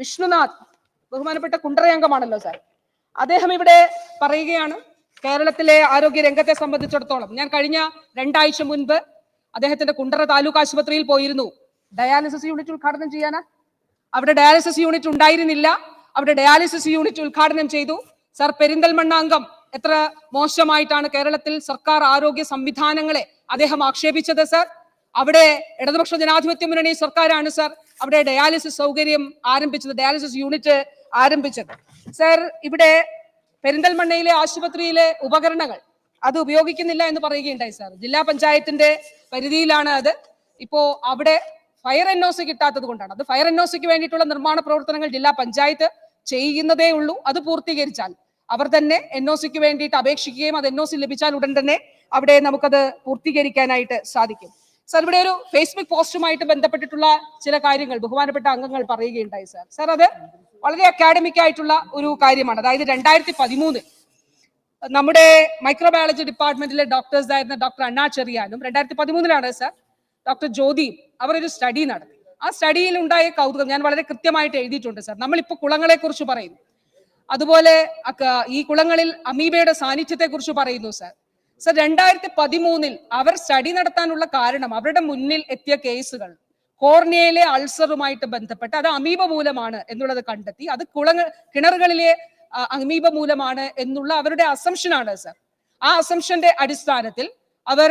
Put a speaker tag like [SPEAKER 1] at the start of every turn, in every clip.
[SPEAKER 1] വിഷ്ണുനാഥ് ബഹുമാനപ്പെട്ട കുണ്ടറയംഗമാണല്ലോ സാർ അദ്ദേഹം ഇവിടെ പറയുകയാണ് കേരളത്തിലെ ആരോഗ്യ രംഗത്തെ സംബന്ധിച്ചിടത്തോളം. ഞാൻ കഴിഞ്ഞ രണ്ടാഴ്ച മുൻപ് അദ്ദേഹത്തിന്റെ കുണ്ടറ താലൂക്ക് ആശുപത്രിയിൽ പോയിരുന്നു. ഡയാലിസിസ് യൂണിറ്റ് ഉദ്ഘാടനം ചെയ്യാനാ? അവിടെ ഡയാലിസിസ് യൂണിറ്റ് ഉണ്ടായിരുന്നില്ല. അവിടെ ഡയാലിസിസ് യൂണിറ്റ് ഉദ്ഘാടനം ചെയ്തു. സർ പെരിന്തൽമണ്ണ അംഗം എത്ര മോശമായിട്ടാണ് കേരളത്തിൽ സർക്കാർ ആരോഗ്യ സംവിധാനങ്ങളെ അദ്ദേഹം ആക്ഷേപിച്ചത് സർ അവിടെ ഇടതുപക്ഷ ജനാധിപത്യ മുന്നണി സർക്കാരാണ് സർ അവിടെ ഡയാലിസിസ് സൗകര്യം ആരംഭിച്ചത് ഡയാലിസിസ് യൂണിറ്റ് ആരംഭിച്ചത്. സർ ഇവിടെ പെരിന്തൽമണ്ണയിലെ ആശുപത്രിയിലെ ഉപകരണങ്ങൾ അത് ഉപയോഗിക്കുന്നില്ല എന്ന് പറയുകയുണ്ടായി സാർ ജില്ലാ പഞ്ചായത്തിന്റെ പരിധിയിലാണ് അത്. ഇപ്പോ അവിടെ ഫയർ എൻ ഒ സി കിട്ടാത്തത് കൊണ്ടാണ്. അത് ഫയർ എൻ ഒ സിക്ക് വേണ്ടിയിട്ടുള്ള നിർമ്മാണ പ്രവർത്തനങ്ങൾ ജില്ലാ പഞ്ചായത്ത് ചെയ്യുന്നതേ ഉള്ളൂ. അത് പൂർത്തീകരിച്ചാൽ അവർ തന്നെ എൻ ഒ സിക്ക് വേണ്ടിയിട്ട് അപേക്ഷിക്കുകയും അത് എൻ ഒ സി ലഭിച്ചാൽ ഉടൻ തന്നെ അവിടെ നമുക്കത് പൂർത്തീകരിക്കാനായിട്ട് സാധിക്കും. സാർ ഇവിടെ ഒരു ഫേസ്ബുക്ക് പോസ്റ്റുമായിട്ട് ബന്ധപ്പെട്ടിട്ടുള്ള ചില കാര്യങ്ങൾ ബഹുമാനപ്പെട്ട അംഗങ്ങൾ പറയുകയുണ്ടായി സാർ. സാർ അത് വളരെ അക്കാഡമിക് ആയിട്ടുള്ള ഒരു കാര്യമാണ്. അതായത് രണ്ടായിരത്തി പതിമൂന്നിൽ നമ്മുടെ മൈക്രോബയോളജി ഡിപ്പാർട്ട്മെന്റിലെ ഡോക്ടേഴ്സ് ആയിരുന്ന ഡോക്ടർ അണ്ണാ ചെറിയാനും രണ്ടായിരത്തി പതിമൂന്നിലാണ് സാർ ഡോക്ടർ ജ്യോതിയും അവർ ഒരു സ്റ്റഡി നടത്തി. ആ സ്റ്റഡിയിൽ ഉണ്ടായ കൗതുകം ഞാൻ വളരെ കൃത്യമായിട്ട് എഴുതിയിട്ടുണ്ട് സാർ. നമ്മളിപ്പോൾ കുളങ്ങളെ കുറിച്ച് പറയുന്നു. അതുപോലെ ഈ കുളങ്ങളിൽ അമീബയുടെ സാന്നിധ്യത്തെ കുറിച്ച് പറയുന്നു സാർ. സർ രണ്ടായിരത്തി പതിമൂന്നിൽ അവർ സ്റ്റഡി നടത്താനുള്ള കാരണം അവരുടെ മുന്നിൽ എത്തിയ കേസുകൾ. കോർണിയയിലെ അൾസറുമായിട്ട് ബന്ധപ്പെട്ട് അത് അമീബ മൂലമാണ് എന്നുള്ളത് കണ്ടെത്തി. അത് കുളങ്ങൾ കിണറുകളിലെ അമീബ മൂലമാണ് എന്നുള്ള അവരുടെ അസംഷനാണ് സർ. ആ അസംഷന്റെ അടിസ്ഥാനത്തിൽ അവർ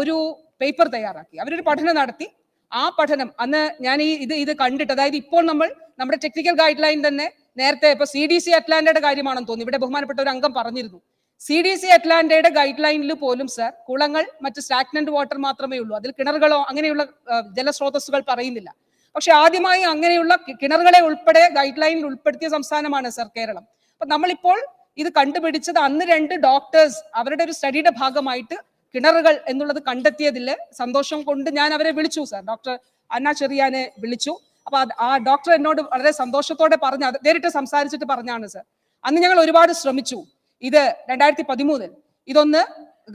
[SPEAKER 1] ഒരു പേപ്പർ തയ്യാറാക്കി. അവരൊരു പഠനം നടത്തി. ആ പഠനം അന്ന് ഞാൻ ഈ ഇത് ഇത് കണ്ടിട്ട് അതായത് ഇപ്പോൾ നമ്മൾ നമ്മുടെ ടെക്നിക്കൽ ഗൈഡ് ലൈൻ തന്നെ നേരത്തെ ഇപ്പൊ സി ഡി സി അറ്റ്ലാന്റയുടെ കാര്യമാണെന്ന് തോന്നുന്നു ഇവിടെ ബഹുമാനപ്പെട്ട ഒരു അംഗം പറഞ്ഞിരുന്നു. സി ഡി സി അറ്റ്ലാന്റയുടെ ഗൈഡ് ലൈനിൽ പോലും സർ കുളങ്ങൾ മറ്റ് സ്റ്റാഗ്നന്റ് വാട്ടർ മാത്രമേ ഉള്ളൂ. അതിൽ കിണറുകളോ അങ്ങനെയുള്ള ജലസ്രോതസ്സുകൾ പറയുന്നില്ല. പക്ഷെ ആദ്യമായി അങ്ങനെയുള്ള കിണറുകളെ ഉൾപ്പെടെ ഗൈഡ് ലൈനിൽ ഉൾപ്പെടുത്തിയ സംസ്ഥാനമാണ് സർ കേരളം. അപ്പൊ നമ്മളിപ്പോൾ ഇത് കണ്ടുപിടിച്ചത് അന്ന് രണ്ട് ഡോക്ടേഴ്സ് അവരുടെ ഒരു സ്റ്റഡിയുടെ ഭാഗമായിട്ട് കിണറുകൾ എന്നുള്ളത് കണ്ടെത്തിയതിൽ സന്തോഷം കൊണ്ട് ഞാൻ അവരെ വിളിച്ചു സർ ഡോക്ടർ അന്ന ചെറിയാനെ വിളിച്ചു. അപ്പൊ ആ ഡോക്ടർ എന്നോട് വളരെ സന്തോഷത്തോടെ പറഞ്ഞ നേരിട്ട് സംസാരിച്ചിട്ട് പറഞ്ഞാണ് സർ അന്ന് ഞങ്ങൾ ഒരുപാട് ശ്രമിച്ചു. ഇത് രണ്ടായിരത്തി പതിമൂന്നിൽ ഇതൊന്ന്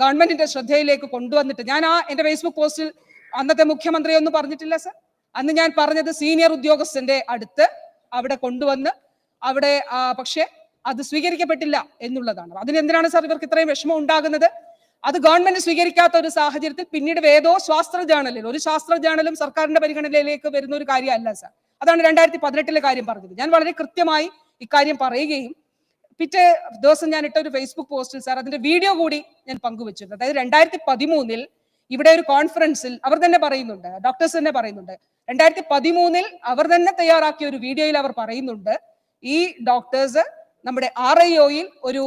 [SPEAKER 1] ഗവൺമെന്റിന്റെ ശ്രദ്ധയിലേക്ക് കൊണ്ടുവന്നിട്ട് ഞാൻ ആ എന്റെ ഫേസ്ബുക്ക് പോസ്റ്റിൽ അന്നത്തെ മുഖ്യമന്ത്രി ഒന്നും പറഞ്ഞിട്ടില്ല സർ അന്ന് ഞാൻ പറഞ്ഞത് സീനിയർ ഉദ്യോഗസ്ഥന്റെ അടുത്ത് അവിടെ കൊണ്ടുവന്ന് അവിടെ പക്ഷേ അത് സ്വീകരിക്കപ്പെട്ടില്ല എന്നുള്ളതാണ്. അതിനെന്തിനാണ് സാർ ഇവർക്ക് ഇത്രയും വിഷമം ഉണ്ടാകുന്നത്? അത് ഗവൺമെന്റ് സ്വീകരിക്കാത്ത ഒരു സാഹചര്യത്തിൽ പിന്നീട് വേദോ ശാസ്ത്ര ജേണലിൽ ഒരു ശാസ്ത്ര ജേണലും സർക്കാരിന്റെ പരിഗണനയിലേക്ക് വരുന്ന ഒരു കാര്യമല്ല സാർ അതാണ് രണ്ടായിരത്തി പതിനെട്ടിലെ കാര്യം പറഞ്ഞത്. ഞാൻ വളരെ കൃത്യമായി ഇക്കാര്യം പറയുകയും പിറ്റേ ദിവസം ഞാൻ ഇട്ട ഒരു ഫേസ്ബുക്ക് പോസ്റ്റിൽ സാർ അതിന്റെ വീഡിയോ കൂടി ഞാൻ പങ്കുവച്ചിട്ടുണ്ട്. അതായത് രണ്ടായിരത്തി പതിമൂന്നിൽ ഇവിടെ ഒരു കോൺഫറൻസിൽ അവർ തന്നെ പറയുന്നുണ്ട് ഡോക്ടേഴ്സ് തന്നെ പറയുന്നുണ്ട്. രണ്ടായിരത്തി പതിമൂന്നിൽ അവർ തന്നെ തയ്യാറാക്കിയ ഒരു വീഡിയോയിൽ അവർ പറയുന്നുണ്ട് ഈ ഡോക്ടേഴ്സ് നമ്മുടെ ആർ ഐ ഒയിൽ ഒരു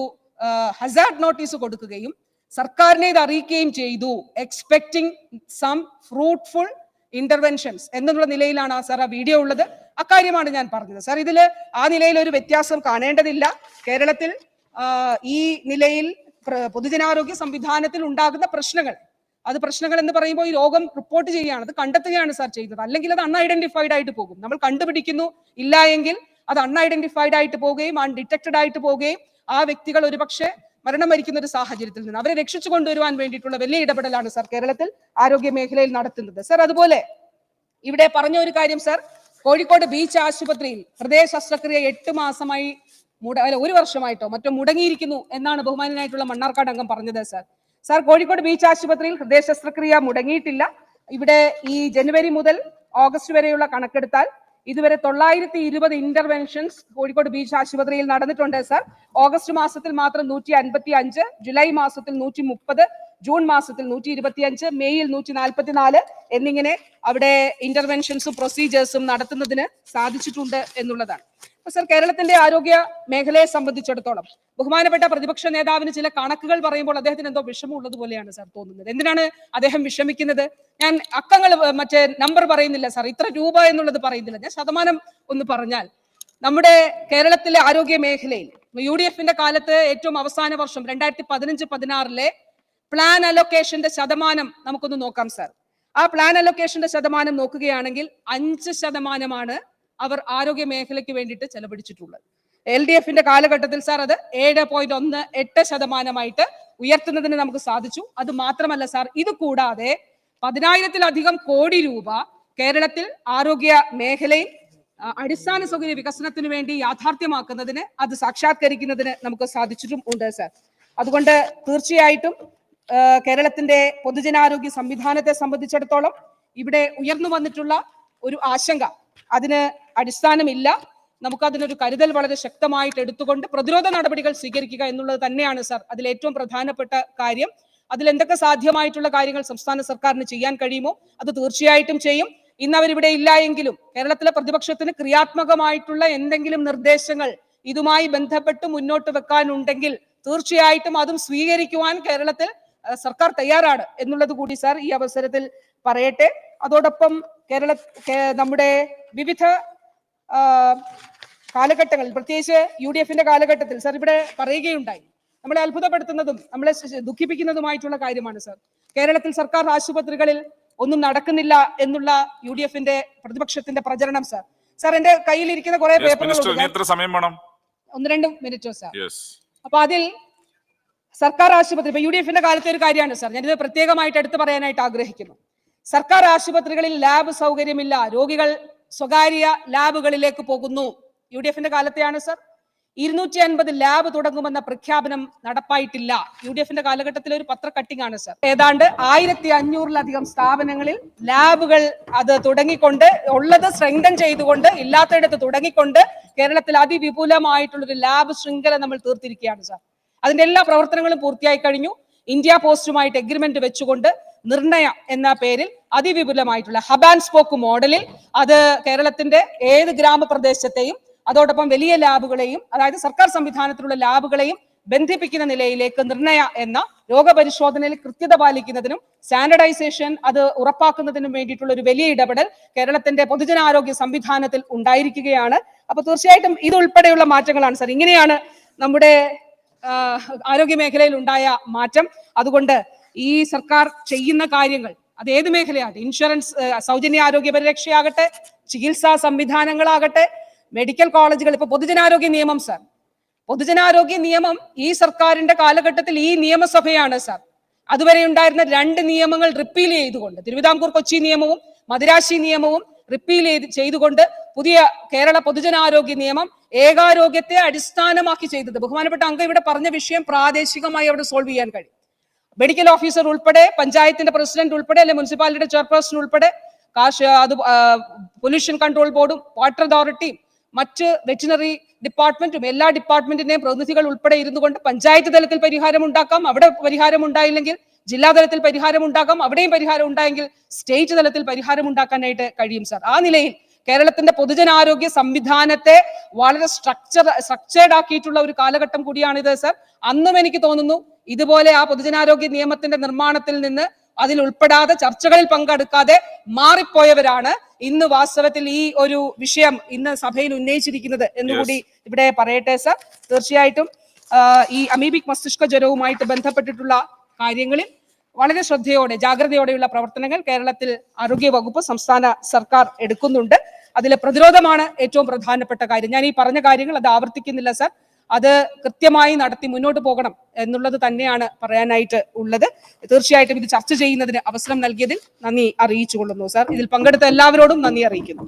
[SPEAKER 1] ഹസാർഡ് നോട്ടീസ് കൊടുക്കുകയും സർക്കാരിനെ ഇത് അറിയിക്കുകയും ചെയ്തു എക്സ്പെക്ടിങ് സം ഫ്രൂട്ട്ഫുൾ ഇന്റർവെൻഷൻസ് എന്നുള്ള നിലയിലാണ് ആ സാർ ആ വീഡിയോ ഉള്ളത്. അക്കാര്യമാണ് ഞാൻ പറഞ്ഞത്. സാർ ഇതിൽ ആ നിലയിൽ ഒരു വ്യത്യാസം കാണേണ്ടതില്ല. കേരളത്തിൽ ഈ നിലയിൽ പൊതുജനാരോഗ്യ സംവിധാനത്തിൽ ഉണ്ടാകുന്ന പ്രശ്നങ്ങൾ അത് പ്രശ്നങ്ങൾ എന്ന് പറയുമ്പോൾ ഈ രോഗം റിപ്പോർട്ട് ചെയ്യുകയാണ് അത് കണ്ടെത്തുകയാണ് സാർ ചെയ്യുന്നത് അല്ലെങ്കിൽ അത് അൺഐഡന്റിഫൈഡ് ആയിട്ട് പോകും. നമ്മൾ കണ്ടുപിടിക്കുന്നു ഇല്ല എങ്കിൽ അത് അൺഐഡന്റിഫൈഡ് ആയിട്ട് പോവുകയും അൺഡിറ്റക്റ്റഡ് ആയിട്ട് പോവുകയും ആ വ്യക്തികൾ ഒരുപക്ഷെ മരണം മരിക്കുന്ന ഒരു സാഹചര്യത്തിൽ നിന്ന് അവരെ രക്ഷിച്ചു കൊണ്ടുവരുവാൻ വേണ്ടിയിട്ടുള്ള വലിയ ഇടപെടലാണ് സാർ കേരളത്തിൽ ആരോഗ്യ മേഖലയിൽ നടത്തുന്നത്. സാർ അതുപോലെ ഇവിടെ പറഞ്ഞ ഒരു കാര്യം സാർ കോഴിക്കോട് ബീച്ച് ആശുപത്രിയിൽ ഹൃദയ ശസ്ത്രക്രിയ എട്ട് മാസമായി മുട അല്ല ഒരു വർഷമായിട്ടോ മറ്റോ മുടങ്ങിയിരിക്കുന്നു എന്നാണ് ബഹുമാനായിട്ടുള്ള മണ്ണാർക്കാട് അംഗം പറഞ്ഞത് സർ. സാർ കോഴിക്കോട് ബീച്ച് ആശുപത്രിയിൽ ഹൃദയ ശസ്ത്രക്രിയ മുടങ്ങിയിട്ടില്ല. ഇവിടെ ഈ ജനുവരി മുതൽ ഓഗസ്റ്റ് വരെയുള്ള കണക്കെടുത്താൽ ഇതുവരെ തൊള്ളായിരത്തി ഇരുപത് ഇന്റർവെൻഷൻസ് കോഴിക്കോട് ബീച്ച് ആശുപത്രിയിൽ നടന്നിട്ടുണ്ട് സർ ഓഗസ്റ്റ് മാസത്തിൽ മാത്രം നൂറ്റി അൻപത്തി അഞ്ച് ജൂലൈ മാസത്തിൽ നൂറ്റി മുപ്പത് ജൂൺ മാസത്തിൽ നൂറ്റി ഇരുപത്തി അഞ്ച് മെയ്യിൽ നൂറ്റി നാൽപ്പത്തിനാല് എന്നിങ്ങനെ അവിടെ ഇന്റർവെൻഷൻസും പ്രൊസീജിയേഴ്സും നടത്തുന്നതിന് സാധിച്ചിട്ടുണ്ട് എന്നുള്ളതാണ്. സർ കേരളത്തിന്റെ ആരോഗ്യ മേഖലയെ സംബന്ധിച്ചിടത്തോളം ബഹുമാനപ്പെട്ട പ്രതിപക്ഷ നേതാവിന് ചില കണക്കുകൾ പറയുമ്പോൾ അദ്ദേഹത്തിന് എന്തോ വിഷമമുള്ളത് പോലെയാണ് സർ തോന്നുന്നത്. എന്തിനാണ് അദ്ദേഹം വിഷമിക്കുന്നത്? ഞാൻ അക്കങ്ങൾ മറ്റേ നമ്പർ പറയുന്നില്ല സാർ. ഇത്ര രൂപ എന്നുള്ളത് പറയുന്നില്ല. ഞാൻ ശതമാനം ഒന്ന് പറഞ്ഞാൽ നമ്മുടെ കേരളത്തിലെ ആരോഗ്യ മേഖലയിൽ യു ഡി എഫിന്റെ കാലത്ത് ഏറ്റവും അവസാന വർഷം രണ്ടായിരത്തി പതിനഞ്ച് പതിനാറിലെ പ്ലാൻ അലൊക്കേഷന്റെ ശതമാനം നമുക്കൊന്ന് നോക്കാം സാർ. ആ പ്ലാൻ അലൊക്കേഷന്റെ ശതമാനം നോക്കുകയാണെങ്കിൽ അഞ്ച് ശതമാനമാണ് അവർ ആരോഗ്യ മേഖലയ്ക്ക് വേണ്ടിയിട്ട് ചെലവഴിച്ചിട്ടുള്ളത്. എൽ ഡി എഫിന്റെ കാലഘട്ടത്തിൽ സാർ അത് ഏഴ് പോയിന്റ് ഒന്ന് എട്ട് ശതമാനമായിട്ട് ഉയർത്തുന്നതിന് നമുക്ക് സാധിച്ചു. അത് മാത്രമല്ല സാർ ഇത് കൂടാതെ പതിനായിരത്തിലധികം കോടി രൂപ കേരളത്തിൽ ആരോഗ്യ മേഖലയിൽ അടിസ്ഥാന സൗകര്യ വികസനത്തിന് വേണ്ടി യാഥാർത്ഥ്യമാക്കുന്നതിന് അത് സാക്ഷാത്കരിക്കുന്നതിന് നമുക്ക് സാധിച്ചിട്ടും ഉണ്ട് സർ. അതുകൊണ്ട് തീർച്ചയായിട്ടും കേരളത്തിന്റെ പൊതുജനാരോഗ്യ സംവിധാനത്തെ സംബന്ധിച്ചിടത്തോളം ഇവിടെ ഉയർന്നു വന്നിട്ടുള്ള ഒരു ആശങ്ക അതിന് അടിസ്ഥാനമില്ല. നമുക്കതിനൊരു കരുതൽ വളരെ ശക്തമായിട്ട് എടുത്തുകൊണ്ട് പ്രതിരോധ നടപടികൾ സ്വീകരിക്കുക എന്നുള്ളത് തന്നെയാണ് സർ അതിൽ ഏറ്റവും പ്രധാനപ്പെട്ട കാര്യം. അതിൽ എന്തൊക്കെ സാധ്യമായിട്ടുള്ള കാര്യങ്ങൾ സംസ്ഥാന സർക്കാരിന് ചെയ്യാൻ കഴിയുമോ അത് തീർച്ചയായിട്ടും ചെയ്യും. ഇന്ന് അവരിവിടെ ഇല്ല എങ്കിലും കേരളത്തിലെ പ്രതിപക്ഷത്തിന് ക്രിയാത്മകമായിട്ടുള്ള എന്തെങ്കിലും നിർദ്ദേശങ്ങൾ ഇതുമായി ബന്ധപ്പെട്ട് മുന്നോട്ട് വെക്കാനുണ്ടെങ്കിൽ തീർച്ചയായിട്ടും അതും സ്വീകരിക്കുവാൻ കേരളത്തിൽ സർക്കാർ തയ്യാറാണ് എന്നുള്ളത് കൂടി സാർ ഈ അവസരത്തിൽ പറയട്ടെ. അതോടൊപ്പം കേരള നമ്മുടെ വിവിധ കാലഘട്ടങ്ങളിൽ പ്രത്യേകിച്ച് യു ഡി എഫിന്റെ കാലഘട്ടത്തിൽ സാർ ഇവിടെ പറയുകയുണ്ടായി. നമ്മളെ അത്ഭുതപ്പെടുത്തുന്നതും നമ്മളെ ദുഃഖിപ്പിക്കുന്നതുമായിട്ടുള്ള കാര്യമാണ് സാർ കേരളത്തിൽ സർക്കാർ ആശുപത്രികളിൽ ഒന്നും നടക്കുന്നില്ല എന്നുള്ള യു ഡി എഫിന്റെ പ്രതിപക്ഷത്തിന്റെ പ്രചരണം സർ സാർ എന്റെ കയ്യിൽ
[SPEAKER 2] ഇരിക്കുന്ന കുറെ പേപ്പറുകൾ
[SPEAKER 1] ഒന്ന് രണ്ട് മിനിറ്റോ സാർ അപ്പൊ അതിൽ സർക്കാർ ആശുപത്രി ഇപ്പൊ യു ഡി എഫിന്റെ കാലത്തെ ഒരു കാര്യമാണ് സാർ ഞാനിത് പ്രത്യേകമായിട്ട് എടുത്തു പറയാനായിട്ട് ആഗ്രഹിക്കുന്നു. സർക്കാർ ആശുപത്രികളിൽ ലാബ് സൗകര്യമില്ല. രോഗികൾ സ്വകാര്യ ലാബുകളിലേക്ക് പോകുന്നു. യു ഡി എഫിന്റെ കാലത്തെയാണ് സർ. ഇരുന്നൂറ്റി അൻപത് ലാബ് തുടങ്ങുമെന്ന പ്രഖ്യാപനം നടപ്പായിട്ടില്ല. യു ഡി എഫിന്റെ കാലഘട്ടത്തിൽ ഒരു പത്ര കട്ടിംഗ് ആണ് സർ. ഏതാണ്ട് ആയിരത്തി അഞ്ഞൂറിലധികം സ്ഥാപനങ്ങളിൽ ലാബുകൾ അത് തുടങ്ങിക്കൊണ്ട് ഉള്ളത് സ്ട്രെങ്തൻ ചെയ്തുകൊണ്ട് ഇല്ലാത്തയിടത്ത് തുടങ്ങിക്കൊണ്ട് കേരളത്തിൽ അതിവിപുലമായിട്ടുള്ള ഒരു ലാബ് ശൃംഖല നമ്മൾ തീർത്തിരിക്കുകയാണ് സർ. അതിന്റെ എല്ലാ പ്രവർത്തനങ്ങളും പൂർത്തിയായി കഴിഞ്ഞു. ഇന്ത്യ പോസ്റ്റുമായിട്ട് എഗ്രിമെന്റ് വെച്ചുകൊണ്ട് നിർണയ എന്ന പേരിൽ അതിവിപുലമായിട്ടുള്ള ഹബ് ആൻഡ് സ്പോക്ക് മോഡലിൽ അത് കേരളത്തിന്റെ ഏത് ഗ്രാമപ്രദേശത്തെയും അതോടൊപ്പം വലിയ ലാബുകളെയും അതായത് സർക്കാർ സംവിധാനത്തിലുള്ള ലാബുകളെയും ബന്ധിപ്പിക്കുന്ന നിലയിലേക്ക് നിർണയ എന്ന രോഗപരിശോധനയിൽ കൃത്യത പാലിക്കുന്നതിനും സാനിറ്റൈസേഷൻ അത് ഉറപ്പാക്കുന്നതിനും വേണ്ടിയിട്ടുള്ള ഒരു വലിയ ഇടപെടൽ കേരളത്തിന്റെ പൊതുജനാരോഗ്യ സംവിധാനത്തിൽ ഉണ്ടായിരിക്കുകയാണ്. അപ്പൊ തീർച്ചയായിട്ടും ഇതുൾപ്പെടെയുള്ള മാറ്റങ്ങളാണ് സർ. ഇങ്ങനെയാണ് നമ്മുടെ ആരോഗ്യ മേഖലയിൽ ഉണ്ടായ മാറ്റം. അതുകൊണ്ട് ഈ സർക്കാർ ചെയ്യുന്ന കാര്യങ്ങൾ അത് ഏത് മേഖലയാകട്ടെ ഇൻഷുറൻസ് സൗജന്യ ആരോഗ്യ പരിരക്ഷയാകട്ടെ ചികിത്സാ സംവിധാനങ്ങളാകട്ടെ മെഡിക്കൽ കോളേജുകൾ ഇപ്പൊ പൊതുജനാരോഗ്യ നിയമം സാർ. പൊതുജനാരോഗ്യ നിയമം ഈ സർക്കാരിന്റെ കാലഘട്ടത്തിൽ ഈ നിയമസഭയാണ് സാർ. അതുവരെ ഉണ്ടായിരുന്ന രണ്ട് നിയമങ്ങൾ റിപ്പീൽ ചെയ്തുകൊണ്ട് തിരുവിതാംകൂർ കൊച്ചി നിയമവും മദിരാശി നിയമവും റിപ്പീൽ ചെയ്ത് ചെയ്തുകൊണ്ട് പുതിയ കേരള പൊതുജനാരോഗ്യ നിയമം ഏകാരോഗ്യത്തെ അടിസ്ഥാനമാക്കി ചെയ്തത്. ബഹുമാനപ്പെട്ട അംഗം ഇവിടെ പറഞ്ഞ വിഷയം പ്രാദേശികമായി അവിടെ സോൾവ് ചെയ്യാൻ കഴിയും. മെഡിക്കൽ ഓഫീസർ ഉൾപ്പെടെ പഞ്ചായത്തിന്റെ പ്രസിഡന്റ് ഉൾപ്പെടെ അല്ലെ മുനിസിപ്പാലിറ്റിയുടെ ചെയർപേഴ്സൺ ഉൾപ്പെടെ കാശ് അത് പൊല്യൂഷൻ കൺട്രോൾ ബോർഡും വാട്ടർ അതോറിറ്റിയും മറ്റ് വെറ്റിനറി ഡിപ്പാർട്ട്മെന്റും എല്ലാ ഡിപ്പാർട്ട്മെന്റിന്റെയും പ്രതിനിധികൾ ഉൾപ്പെടെ ഇരുന്നു കൊണ്ട് പഞ്ചായത്ത് തലത്തിൽ പരിഹാരം ഉണ്ടാക്കാം. അവിടെ പരിഹാരം ഉണ്ടായില്ലെങ്കിൽ ജില്ലാ തലത്തിൽ പരിഹാരം ഉണ്ടാക്കാം. അവിടെയും പരിഹാരം ഉണ്ടായെങ്കിൽ സ്റ്റേറ്റ് തലത്തിൽ പരിഹാരം ഉണ്ടാക്കാനായിട്ട് കഴിയും സാർ. ആ നിലയിൽ കേരളത്തിന്റെ പൊതുജനാരോഗ്യ സംവിധാനത്തെ വളരെ സ്ട്രക്ചർ സ്ട്രക്ചേർഡ് ആക്കിയിട്ടുള്ള ഒരു കാലഘട്ടം കൂടിയാണിത് സർ. അന്നും എനിക്ക് തോന്നുന്നു ഇതുപോലെ ആ പൊതുജനാരോഗ്യ നിയമത്തിന്റെ നിർമ്മാണത്തിൽ നിന്ന് അതിൽ ഉൾപ്പെടാതെ ചർച്ചകളിൽ പങ്കെടുക്കാതെ മാറിപ്പോയവരാണ് ഇന്ന് വാസ്തവത്തിൽ ഈ ഒരു വിഷയം ഇന്ന് സഭയിൽ ഉന്നയിച്ചിരിക്കുന്നത് എന്നുകൂടി ഇവിടെ പറയട്ടെ സർ. തീർച്ചയായിട്ടും ഈ അമീബിക് മസ്തിഷ്ക ജ്വരവുമായിട്ട് ബന്ധപ്പെട്ടിട്ടുള്ള കാര്യങ്ങളിൽ വളരെ ശ്രദ്ധയോടെ ജാഗ്രതയോടെയുള്ള പ്രവർത്തനങ്ങൾ കേരളത്തിൽ ആരോഗ്യ വകുപ്പ് സംസ്ഥാന സർക്കാർ എടുക്കുന്നുണ്ട്. അതിലെ പ്രതിരോധമാണ് ഏറ്റവും പ്രധാനപ്പെട്ട കാര്യം. ഞാൻ ഈ പറഞ്ഞ കാര്യങ്ങൾ അത് ആവർത്തിക്കുന്നില്ല സർ. അത് കൃത്യമായി നടത്തി മുന്നോട്ട് പോകണം എന്നുള്ളത് തന്നെയാണ് പറയാനായിട്ട് ഉള്ളത്. തീർച്ചയായിട്ടും ഇത് ചർച്ച ചെയ്യുന്നതിന് അവസരം നൽകിയതിൽ നന്ദി അറിയിച്ചു കൊള്ളുന്നു സാർ. ഇതിൽ പങ്കെടുത്ത എല്ലാവരോടും നന്ദി അറിയിക്കുന്നു.